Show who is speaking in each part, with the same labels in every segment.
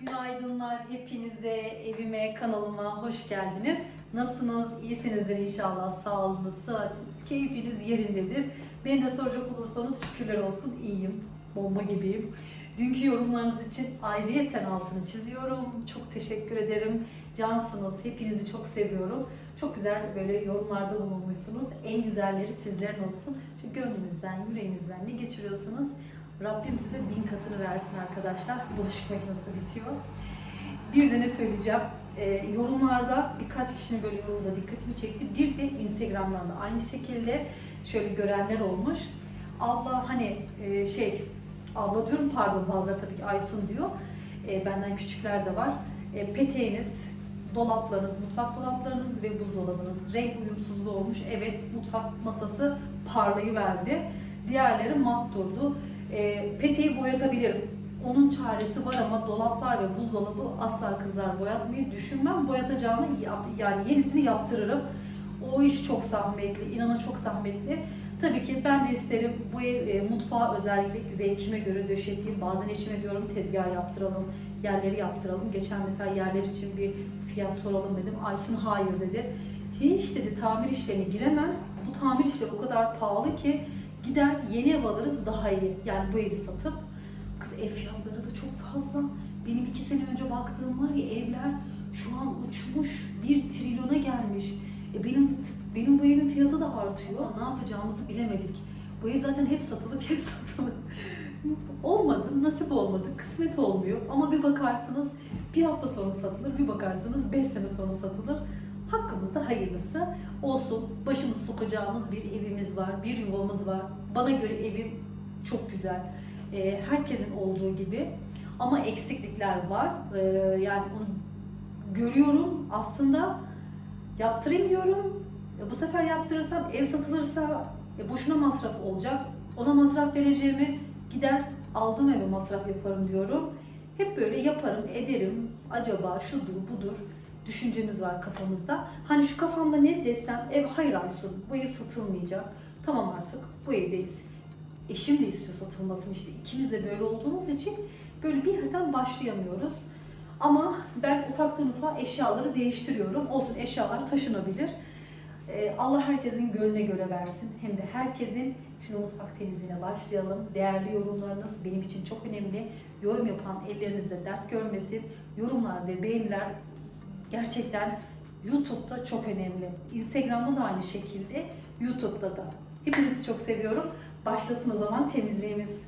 Speaker 1: Günaydınlar hepinize, evime, kanalıma hoş geldiniz. Nasılsınız? İyisinizdir inşallah. Sağlığınız, sıhhatiniz, keyfiniz yerindedir. Beni de soracak olursanız şükürler olsun iyiyim. Bomba gibiyim. Dünkü yorumlarınız için ayrıyeten altını çiziyorum. Çok teşekkür ederim. Cansınız. Hepinizi çok seviyorum. Çok güzel böyle yorumlarda bulunmuşsunuz. En güzelleri sizlerin olsun. Şu gönlünüzden, yüreğinizden ne geçiriyorsunuz? Rabbim size bin katını versin arkadaşlar. Bulaşık makinesi bitiyor. Bir de ne söyleyeceğim? Ee, yorumlarda birkaç kişinin böyle yorumda dikkatimi çekti. Bir de Instagram'dan da aynı şekilde şöyle görenler olmuş. Abla hani e, şey, abla diyorum pardon bazıları tabii ki Aysun diyor. E, benden küçükler de var. E, peteğiniz, dolaplarınız, mutfak dolaplarınız ve buzdolabınız renk uyumsuzluğu olmuş. Evet mutfak masası parlayı verdi. Diğerleri mat durdu. E, peteği boyatabilirim. Onun çaresi var ama dolaplar ve buzdolabı asla kızlar boyatmayı düşünmem. Boyatacağımı yap, yani yenisini yaptırırım. O iş çok zahmetli, inanın çok zahmetli. Tabii ki ben de isterim bu ev, e, mutfağı özellikle zevkime göre döşeteyim. Bazen eşime diyorum tezgah yaptıralım, yerleri yaptıralım. Geçen mesela yerler için bir fiyat soralım dedim. Aysun hayır dedi. Hiç dedi tamir işlerine giremem. Bu tamir işleri o kadar pahalı ki gider yeni ev alırız daha iyi. Yani bu evi satıp kız ev fiyatları da çok fazla. Benim iki sene önce baktığım var ya evler şu an uçmuş bir trilyona gelmiş. E benim benim bu evin fiyatı da artıyor. Ne yapacağımızı bilemedik. Bu ev zaten hep satılık, hep satılık. Olmadı, nasip olmadı, kısmet olmuyor. Ama bir bakarsınız bir hafta sonra satılır, bir bakarsanız beş sene sonra satılır. Hakkımızda hayırlısı olsun. Başımız sokacağımız bir evimiz var, bir yuvamız var. Bana göre evim çok güzel. Ee, herkesin olduğu gibi. Ama eksiklikler var. Ee, yani onu görüyorum aslında yaptırayım diyorum. Bu sefer yaptırırsam ev satılırsa e, boşuna masraf olacak. Ona masraf vereceğimi gider aldığım eve masraf yaparım diyorum. Hep böyle yaparım, ederim. Acaba şudur, budur düşüncemiz var kafamızda. Hani şu kafamda ne desem, ev hayır Aysun, bu ev satılmayacak. Tamam artık bu evdeyiz. Eşim de istiyor satılmasını işte ikimiz de böyle olduğumuz için böyle bir yerden başlayamıyoruz. Ama ben ufaktan ufağa eşyaları değiştiriyorum. Olsun eşyalar taşınabilir. Ee, Allah herkesin gönlüne göre versin. Hem de herkesin şimdi mutfak temizliğine başlayalım. Değerli yorumlarınız benim için çok önemli. Yorum yapan ellerinizde dert görmesin. Yorumlar ve beğeniler gerçekten YouTube'da çok önemli. Instagram'da da aynı şekilde, YouTube'da da. Hepinizi çok seviyorum. Başlasın o zaman temizliğimiz.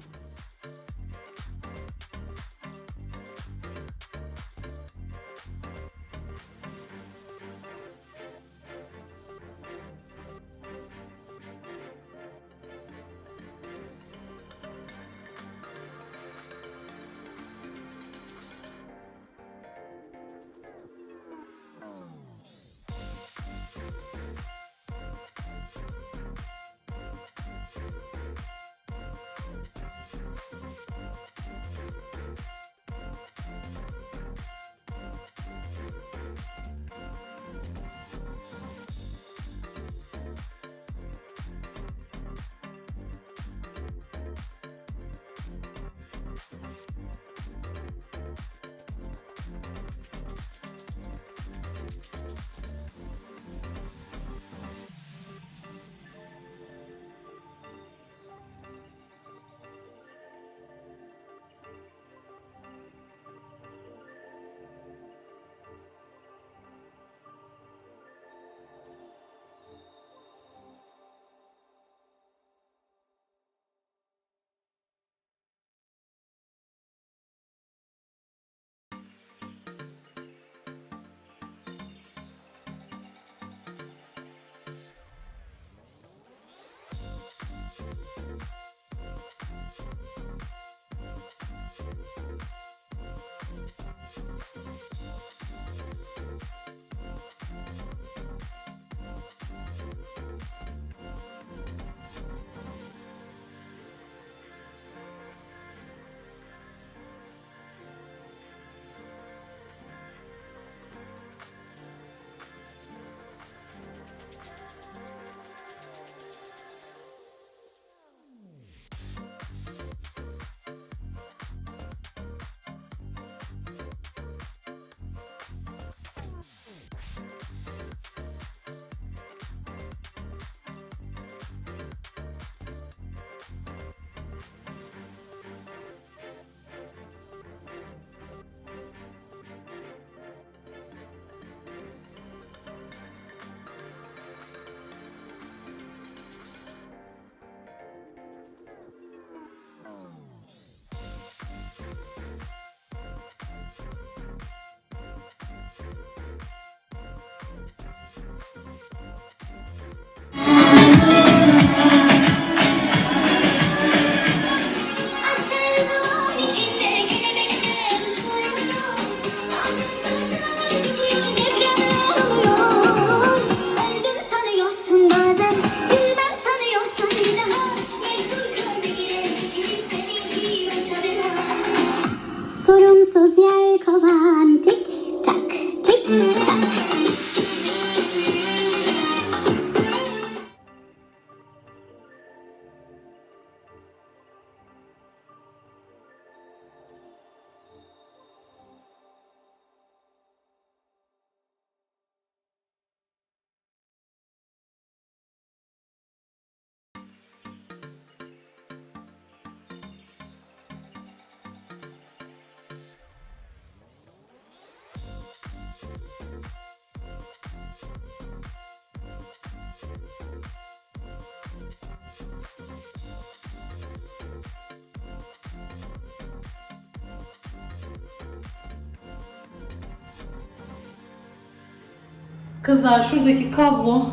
Speaker 1: Kızlar şuradaki kablo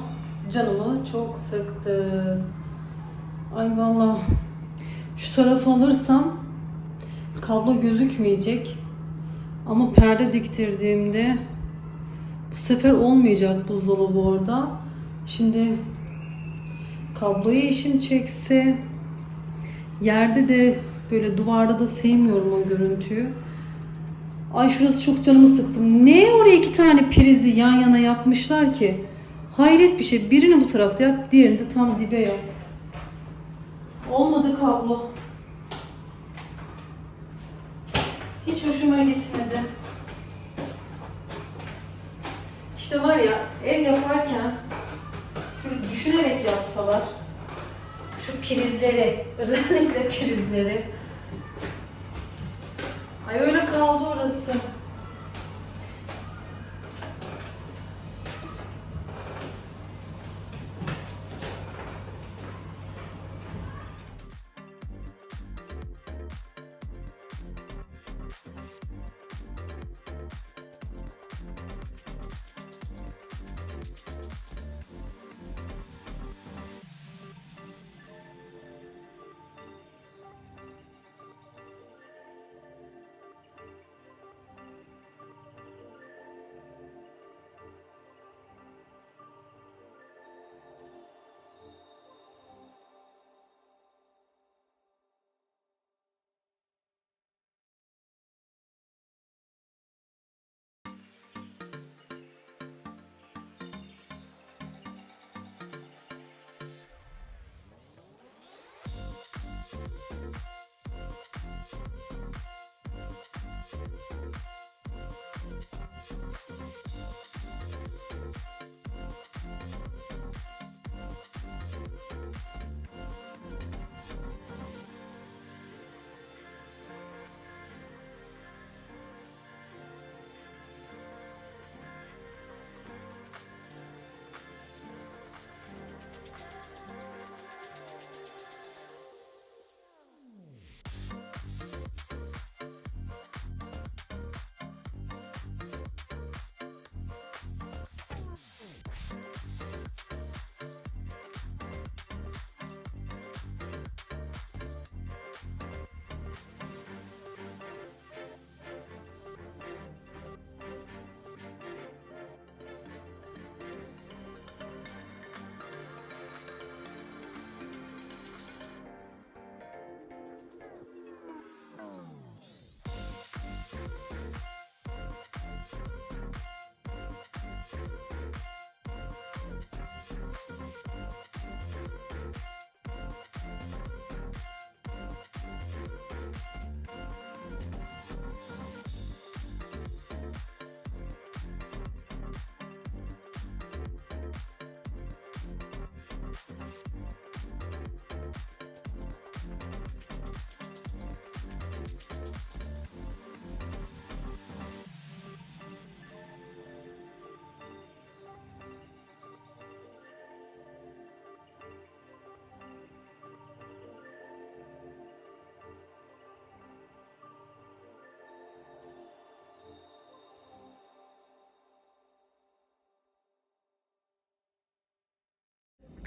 Speaker 1: canımı çok sıktı. Ay vallahi şu tarafı alırsam kablo gözükmeyecek. Ama perde diktirdiğimde bu sefer olmayacak buzdolabı orada. Şimdi kabloyu eşim çekse yerde de böyle duvarda da sevmiyorum o görüntüyü. Ay şurası çok canımı sıktım. Ne oraya iki tane prizi yan yana yapmışlar ki? Hayret bir şey. Birini bu tarafta yap, diğerini de tam dibe yap. Olmadı kablo. Hiç hoşuma gitmedi. İşte var ya ev yaparken şöyle düşünerek yapsalar şu prizleri özellikle prizleri Ay öyle kaldı criança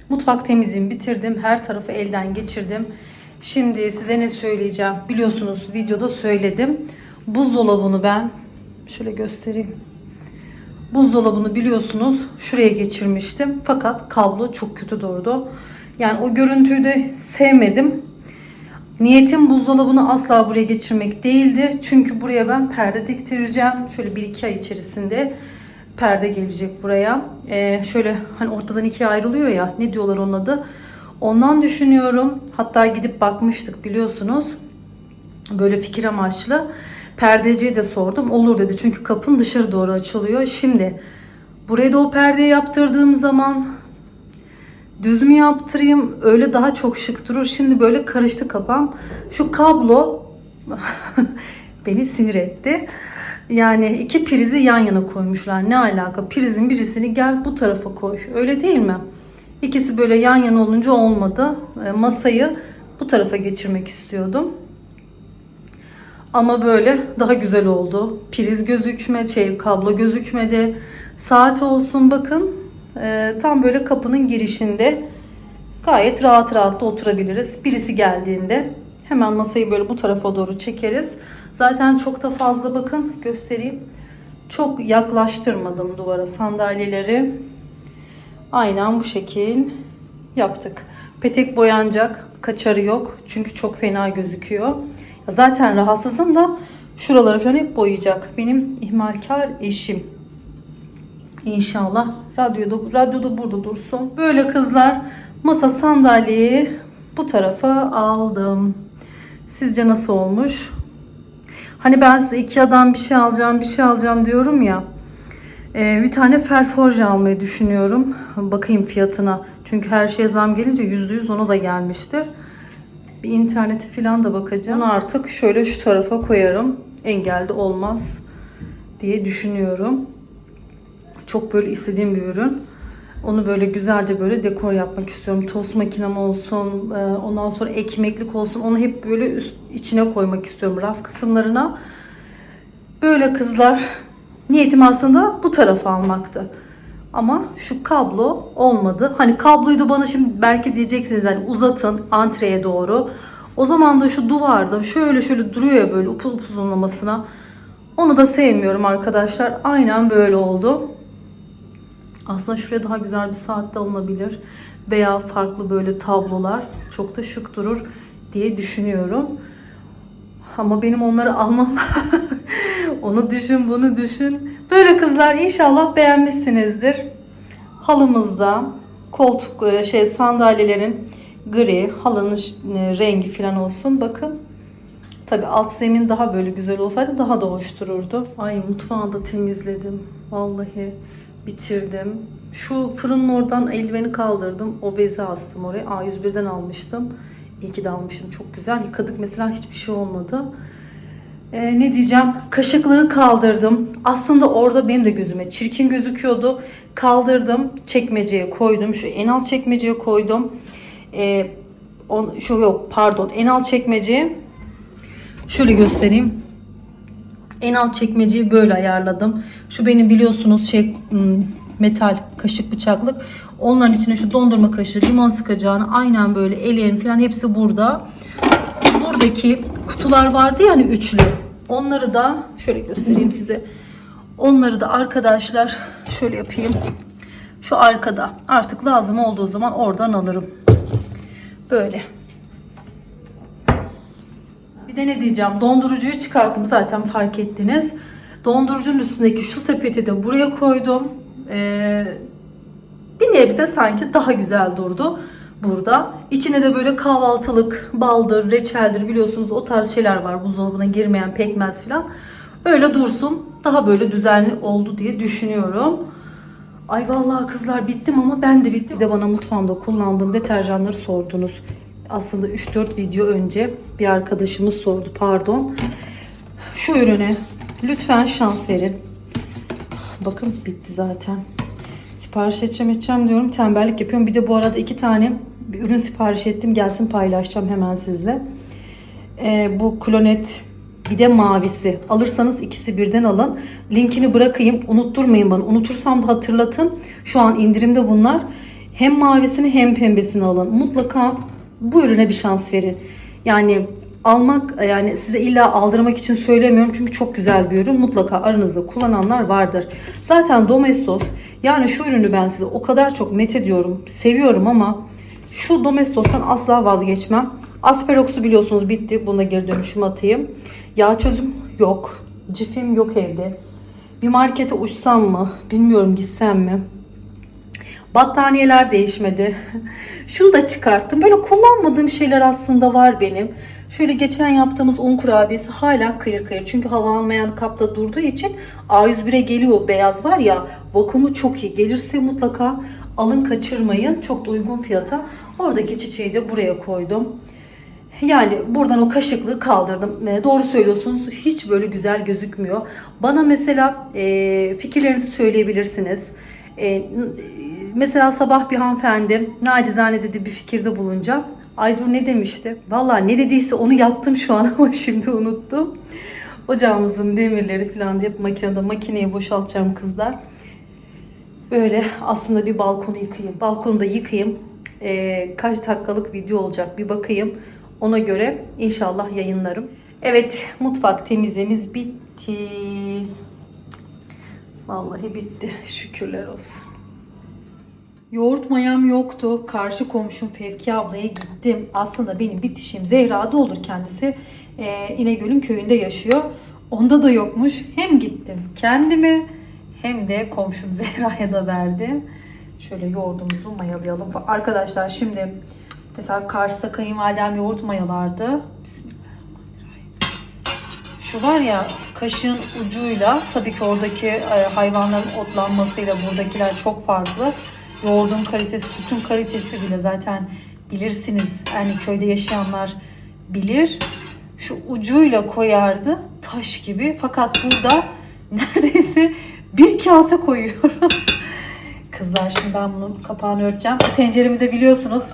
Speaker 1: Mutfak temizliğimi bitirdim. Her tarafı elden geçirdim. Şimdi size ne söyleyeceğim? Biliyorsunuz videoda söyledim. Buzdolabını ben şöyle göstereyim. Buzdolabını biliyorsunuz şuraya geçirmiştim. Fakat kablo çok kötü durdu. Yani o görüntüyü de sevmedim. Niyetim buzdolabını asla buraya geçirmek değildi. Çünkü buraya ben perde diktireceğim. Şöyle 1-2 ay içerisinde perde gelecek buraya. Ee, şöyle hani ortadan ikiye ayrılıyor ya. Ne diyorlar onun adı? Ondan düşünüyorum. Hatta gidip bakmıştık biliyorsunuz. Böyle fikir amaçlı. Perdeciye de sordum. Olur dedi. Çünkü kapın dışarı doğru açılıyor. Şimdi buraya da o perdeyi yaptırdığım zaman düz mü yaptırayım? Öyle daha çok şık durur. Şimdi böyle karıştı kafam. Şu kablo beni sinir etti. Yani iki prizi yan yana koymuşlar. Ne alaka? Prizin birisini gel bu tarafa koy. Öyle değil mi? İkisi böyle yan yana olunca olmadı. E, Masayı bu tarafa geçirmek istiyordum. Ama böyle daha güzel oldu. Priz gözükmedi, şey kablo gözükmedi. Saat olsun bakın. e, tam böyle kapının girişinde gayet rahat rahat da oturabiliriz. Birisi geldiğinde hemen masayı böyle bu tarafa doğru çekeriz. Zaten çok da fazla bakın göstereyim. Çok yaklaştırmadım duvara sandalyeleri. Aynen bu şekil yaptık. Petek boyanacak. Kaçarı yok. Çünkü çok fena gözüküyor. Zaten rahatsızım da şuraları falan hep boyayacak. Benim ihmalkar eşim. İnşallah radyoda radyoda burada dursun. Böyle kızlar masa sandalyeyi bu tarafa aldım. Sizce nasıl olmuş? Hani ben size Ikea'dan bir şey alacağım, bir şey alacağım diyorum ya. Ee, bir tane Ferforje almayı düşünüyorum. Bakayım fiyatına. Çünkü her şeye zam gelince %100 ona da gelmiştir. Bir internete falan da bakacağım. Onu artık şöyle şu tarafa koyarım. Engelde olmaz diye düşünüyorum. Çok böyle istediğim bir ürün. Onu böyle güzelce böyle dekor yapmak istiyorum. Tost makinem olsun, e, ondan sonra ekmeklik olsun. Onu hep böyle üst, içine koymak istiyorum raf kısımlarına. Böyle kızlar niyetim aslında bu tarafa almaktı. Ama şu kablo olmadı. Hani kabloyu da bana şimdi belki diyeceksiniz hani uzatın antreye doğru. O zaman da şu duvarda şöyle şöyle duruyor ya böyle upuz upuzunlamasına. Onu da sevmiyorum arkadaşlar. Aynen böyle oldu. Aslında şuraya daha güzel bir saat de alınabilir. Veya farklı böyle tablolar çok da şık durur diye düşünüyorum. Ama benim onları almam. Onu düşün, bunu düşün. Böyle kızlar inşallah beğenmişsinizdir. Halımızda koltuk e, şey sandalyelerin gri, halının e, rengi falan olsun. Bakın. Tabi alt zemin daha böyle güzel olsaydı daha da hoş dururdu. Ay mutfağı da temizledim. Vallahi bitirdim. Şu fırının oradan eldiveni kaldırdım. O bezi astım oraya. A101'den almıştım. İyi ki de almışım. Çok güzel. Yıkadık mesela hiçbir şey olmadı. Ee, ne diyeceğim? Kaşıklığı kaldırdım. Aslında orada benim de gözüme çirkin gözüküyordu. Kaldırdım. Çekmeceye koydum. Şu en alt çekmeceye koydum. Ee, on, şu yok pardon. En alt çekmeceye şöyle göstereyim. En alt çekmeceyi böyle ayarladım. Şu benim biliyorsunuz şey hmm, metal kaşık bıçaklık. Onların içine şu dondurma kaşığı, limon sıkacağını aynen böyle eleğim falan hepsi burada. Buradaki kutular vardı yani üçlü. Onları da şöyle göstereyim size. Onları da arkadaşlar şöyle yapayım. Şu arkada artık lazım olduğu zaman oradan alırım. Böyle. Bir ne diyeceğim? Dondurucuyu çıkarttım zaten fark ettiniz. Dondurucunun üstündeki şu sepeti de buraya koydum. Ee, bir nebze sanki daha güzel durdu burada. İçine de böyle kahvaltılık, baldır, reçeldir biliyorsunuz o tarz şeyler var buzdolabına girmeyen pekmez falan. Öyle dursun. Daha böyle düzenli oldu diye düşünüyorum. Ay vallahi kızlar bittim ama ben de bittim. Bir de bana mutfağımda kullandığım deterjanları sordunuz. Aslında 3-4 video önce bir arkadaşımız sordu pardon. Şu ürüne lütfen şans verin. Bakın bitti zaten. Sipariş edeceğim edeceğim diyorum. Tembellik yapıyorum. Bir de bu arada iki tane bir ürün sipariş ettim. Gelsin paylaşacağım hemen sizle. Ee, bu klonet bir de mavisi. Alırsanız ikisi birden alın. Linkini bırakayım. Unutturmayın bana. Unutursam da hatırlatın. Şu an indirimde bunlar. Hem mavisini hem pembesini alın. Mutlaka bu ürüne bir şans verin. Yani almak yani size illa aldırmak için söylemiyorum çünkü çok güzel bir ürün. Mutlaka aranızda kullananlar vardır. Zaten Domestos yani şu ürünü ben size o kadar çok met ediyorum, seviyorum ama şu Domestos'tan asla vazgeçmem. Asperoksu biliyorsunuz bitti. Buna geri dönüşüm atayım. Yağ çözüm yok. Cifim yok evde. Bir markete uçsam mı? Bilmiyorum gitsem mi? Battaniyeler değişmedi. Şunu da çıkarttım. Böyle kullanmadığım şeyler aslında var benim. Şöyle geçen yaptığımız un kurabiyesi hala kıyır kıyır. Çünkü hava almayan kapta durduğu için A101'e geliyor beyaz var ya vakumu çok iyi. Gelirse mutlaka alın kaçırmayın. Çok da uygun fiyata. Oradaki çiçeği de buraya koydum. Yani buradan o kaşıklığı kaldırdım. E, doğru söylüyorsunuz. Hiç böyle güzel gözükmüyor. Bana mesela e, fikirlerinizi söyleyebilirsiniz. E, mesela sabah bir hanımefendi nacizane dedi bir fikirde bulunacağım. Aydur ne demişti? Vallahi ne dediyse onu yaptım şu an ama şimdi unuttum. Ocağımızın demirleri falan hep makinede makineyi boşaltacağım kızlar. Böyle aslında bir balkonu yıkayayım. Balkonu da yıkayayım. Ee, kaç dakikalık video olacak bir bakayım. Ona göre inşallah yayınlarım. Evet mutfak temizliğimiz bitti. Vallahi bitti. Şükürler olsun. Yoğurt mayam yoktu. Karşı komşum Fevki ablaya gittim. Aslında benim bitişim Zehra'da olur kendisi. Ee, İnegöl'ün köyünde yaşıyor. Onda da yokmuş. Hem gittim kendime hem de komşum Zehra'ya da verdim. Şöyle yoğurdumuzu mayalayalım. Arkadaşlar şimdi mesela Kars'ta kayınvalidem yoğurt mayalardı. Bismillahirrahmanirrahim. Şu var ya kaşığın ucuyla tabii ki oradaki e, hayvanların otlanmasıyla buradakiler çok farklı. Yoğurdun kalitesi, sütün kalitesi bile zaten bilirsiniz. Yani köyde yaşayanlar bilir. Şu ucuyla koyardı taş gibi. Fakat burada neredeyse bir kase koyuyoruz. Kızlar şimdi ben bunun kapağını örteceğim. Bu tenceremi de biliyorsunuz.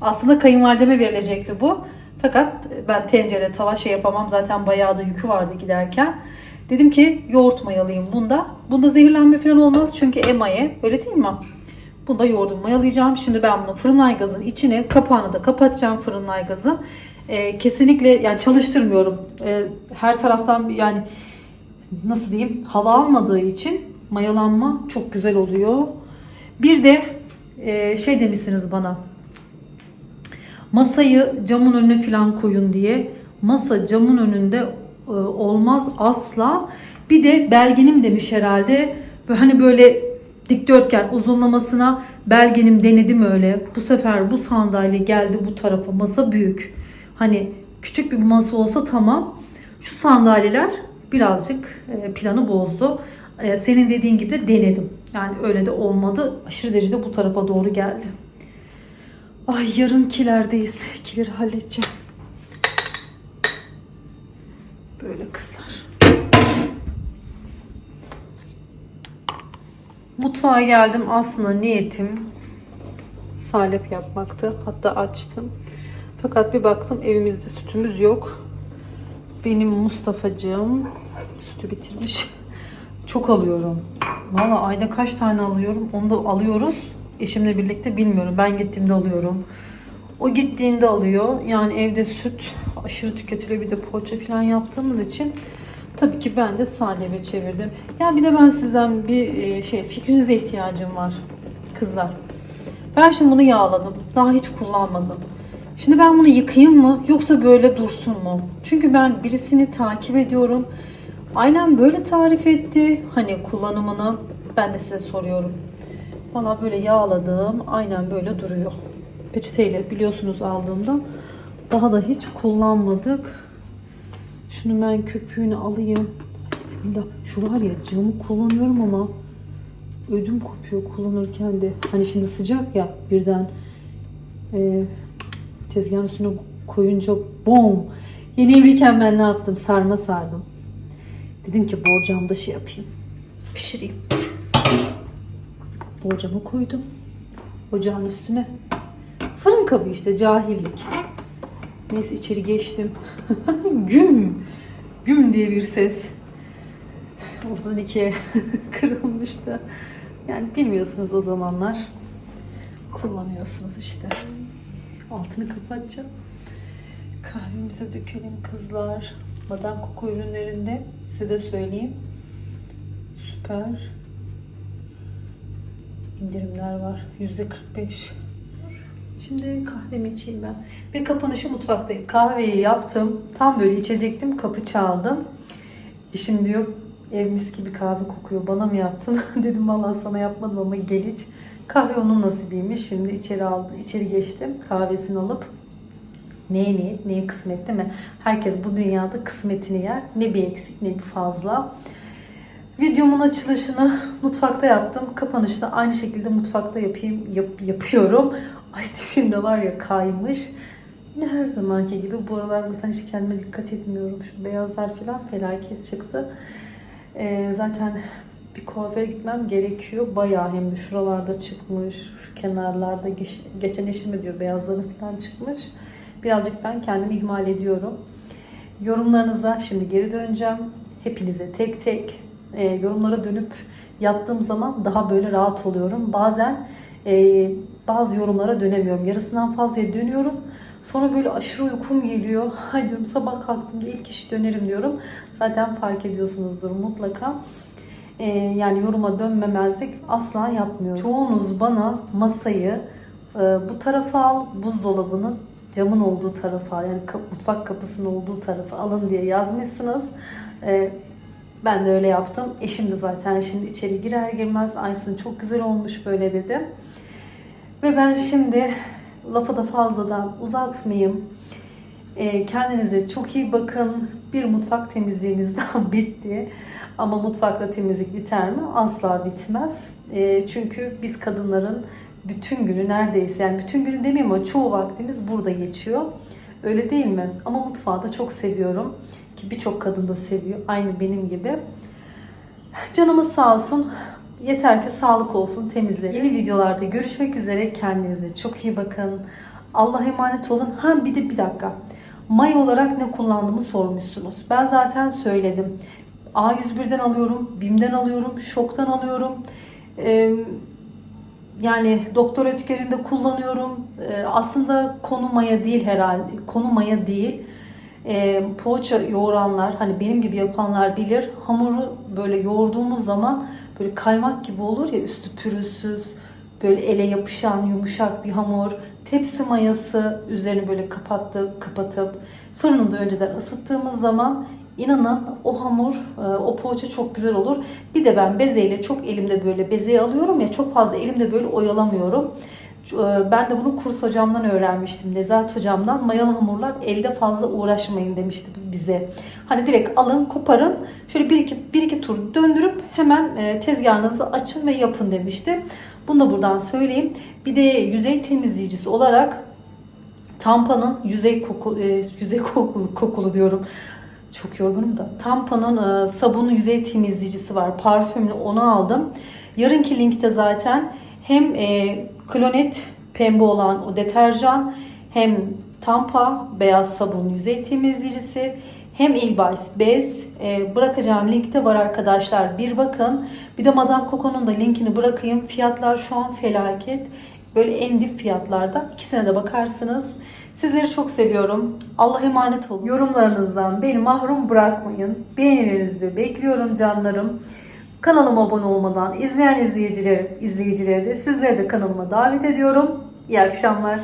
Speaker 1: Aslında kayınvalideme verilecekti bu. Fakat ben tencere, tava şey yapamam. Zaten bayağı da yükü vardı giderken. Dedim ki yoğurt mayalayayım bunda. Bunda zehirlenme falan olmaz çünkü emaye. Öyle değil mi? Bunda yoğurdumu mayalayacağım. Şimdi ben bunu fırın aygazın içine kapağını da kapatacağım fırın aygazın. Ee, kesinlikle yani çalıştırmıyorum. Ee, her taraftan yani nasıl diyeyim hava almadığı için mayalanma çok güzel oluyor. Bir de e, şey demişsiniz bana masayı camın önüne falan koyun diye. Masa camın önünde e, olmaz asla. Bir de belgenim demiş herhalde. Hani böyle dikdörtgen uzunlamasına belgenim denedim öyle. Bu sefer bu sandalye geldi bu tarafa. Masa büyük. Hani küçük bir masa olsa tamam. Şu sandalyeler birazcık e, planı bozdu. E, Senin dediğin gibi de denedim. Yani öyle de olmadı. Aşırı derecede bu tarafa doğru geldi. Ay yarın kilerdeyiz. Kileri halledeceğim. Böyle kızlar. Mutfağa geldim. Aslında niyetim salep yapmaktı. Hatta açtım. Fakat bir baktım evimizde sütümüz yok. Benim Mustafa'cığım sütü bitirmiş. Çok alıyorum. Valla ayda kaç tane alıyorum onu da alıyoruz. Eşimle birlikte bilmiyorum. Ben gittiğimde alıyorum. O gittiğinde alıyor. Yani evde süt aşırı tüketiliyor. Bir de poğaça falan yaptığımız için tabii ki ben de salebe çevirdim. Ya bir de ben sizden bir e, şey fikrinize ihtiyacım var kızlar. Ben şimdi bunu yağladım. Daha hiç kullanmadım. Şimdi ben bunu yıkayayım mı yoksa böyle dursun mu? Çünkü ben birisini takip ediyorum. Aynen böyle tarif etti. Hani kullanımını ben de size soruyorum. Valla böyle yağladım. Aynen böyle duruyor. Peçeteyle biliyorsunuz aldığımda. Daha da hiç kullanmadık. Şunu ben köpüğünü alayım. Bismillah. Şu var ya camı kullanıyorum ama ödüm kopuyor kullanırken de. Hani şimdi sıcak ya birden e, tezgahın üstüne koyunca bom. Yeni evliyken ben ne yaptım? Sarma sardım. Dedim ki borcamda şey yapayım. Pişireyim. Borcamı koydum. Ocağın üstüne. Fırın kabı işte cahillik. Neyse içeri geçtim. güm. Güm diye bir ses. Ortadan ikiye kırılmıştı. Yani bilmiyorsunuz o zamanlar. Kullanıyorsunuz işte. Altını kapatacağım. Kahvemize dökelim kızlar. Madame Coco ürünlerinde size de söyleyeyim. Süper indirimler var. Yüzde 45. Şimdi kahvemi içeyim ben. Ve kapanışı mutfaktayım. Kahveyi yaptım. Tam böyle içecektim. Kapı çaldım. Eşim diyor ev mis gibi kahve kokuyor. Bana mı yaptın? Dedim vallahi sana yapmadım ama gel iç. Kahve onun nasibiymiş. Şimdi içeri aldı, içeri geçtim. Kahvesini alıp neye niyet, neye kısmet değil mi? Herkes bu dünyada kısmetini yer. Ne bir eksik ne bir fazla. Videomun açılışını mutfakta yaptım. Kapanışı da aynı şekilde mutfakta yapayım yap- yapıyorum. Ay tipim de var ya kaymış. Yine her zamanki gibi bu aralar zaten hiç kendime dikkat etmiyorum. Şu beyazlar falan felaket çıktı. Ee, zaten bir kuaföre gitmem gerekiyor. Bayağı hem de şuralarda çıkmış. Şu kenarlarda geç, geçen eşim diyor beyazların falan çıkmış. Birazcık ben kendimi ihmal ediyorum. Yorumlarınıza şimdi geri döneceğim. Hepinize tek tek e, yorumlara dönüp yattığım zaman daha böyle rahat oluyorum. Bazen e, bazı yorumlara dönemiyorum. Yarısından fazlaya dönüyorum. Sonra böyle aşırı uykum geliyor. Hay diyorum sabah kalktığımda ilk iş dönerim diyorum. Zaten fark ediyorsunuzdur mutlaka. E, yani yoruma dönmemezlik asla yapmıyorum. Çoğunuz bana masayı e, bu tarafa al, buzdolabını camın olduğu tarafa yani mutfak kapısının olduğu tarafa alın diye yazmışsınız. E, ben de öyle yaptım. Eşim de zaten şimdi içeri girer girmez Aysun çok güzel olmuş böyle dedi. Ve ben şimdi lafı da fazladan uzatmayayım. Ee, kendinize çok iyi bakın. Bir mutfak temizliğimiz daha bitti. Ama mutfakta temizlik biter mi? Asla bitmez. Ee, çünkü biz kadınların bütün günü neredeyse yani bütün günü demeyeyim ama çoğu vaktimiz burada geçiyor. Öyle değil mi? Ama mutfağı da çok seviyorum. Ki birçok kadın da seviyor. Aynı benim gibi. Canımız sağ olsun. Yeter ki sağlık olsun, temizleriz. Yeni videolarda görüşmek üzere. Kendinize çok iyi bakın. Allah'a emanet olun. Ha bir de bir dakika. May olarak ne kullandığımı sormuşsunuz. Ben zaten söyledim. A101'den alıyorum, BİM'den alıyorum, Şok'tan alıyorum. Ee, yani doktor etkerinde kullanıyorum. Ee, aslında konu maya değil herhalde. Konu maya değil. Ee, poğaça yoğuranlar hani benim gibi yapanlar bilir. Hamuru böyle yoğurduğumuz zaman böyle kaymak gibi olur ya üstü pürüzsüz. Böyle ele yapışan yumuşak bir hamur. Tepsi mayası üzerini böyle kapattık, kapatıp fırında önceden ısıttığımız zaman inanın o hamur, e, o poğaça çok güzel olur. Bir de ben bezeyle çok elimde böyle bezeyi alıyorum ya çok fazla elimde böyle oyalamıyorum. E, Ben de bunu kurs hocamdan öğrenmiştim. Nezahat hocamdan. Mayalı hamurlar elde fazla uğraşmayın demişti bize. Hani direkt alın, koparın. Şöyle bir iki, bir iki tur döndürüp hemen e, tezgahınızı açın ve yapın demişti. Bunu da buradan söyleyeyim. Bir de yüzey temizleyicisi olarak Tampa'nın yüzey koku, e, yüzey kokulu, kokulu diyorum. Çok yorgunum da. Tampa'nın e, yüzey temizleyicisi var. Parfümlü onu aldım. Yarınki linkte zaten hem e, klonet pembe olan o deterjan hem Tampa beyaz sabun yüzey temizleyicisi hem Ilbais bez e, bırakacağım linkte var arkadaşlar. Bir bakın. Bir de Madame Coco'nun da linkini bırakayım. Fiyatlar şu an felaket. Böyle en dip fiyatlarda. İkisine de bakarsınız. Sizleri çok seviyorum. Allah'a emanet olun. Yorumlarınızdan beni mahrum bırakmayın. Beğenilerinizi bekliyorum canlarım. Kanalıma abone olmadan izleyen izleyiciler, izleyicileri de sizleri de kanalıma davet ediyorum. İyi akşamlar.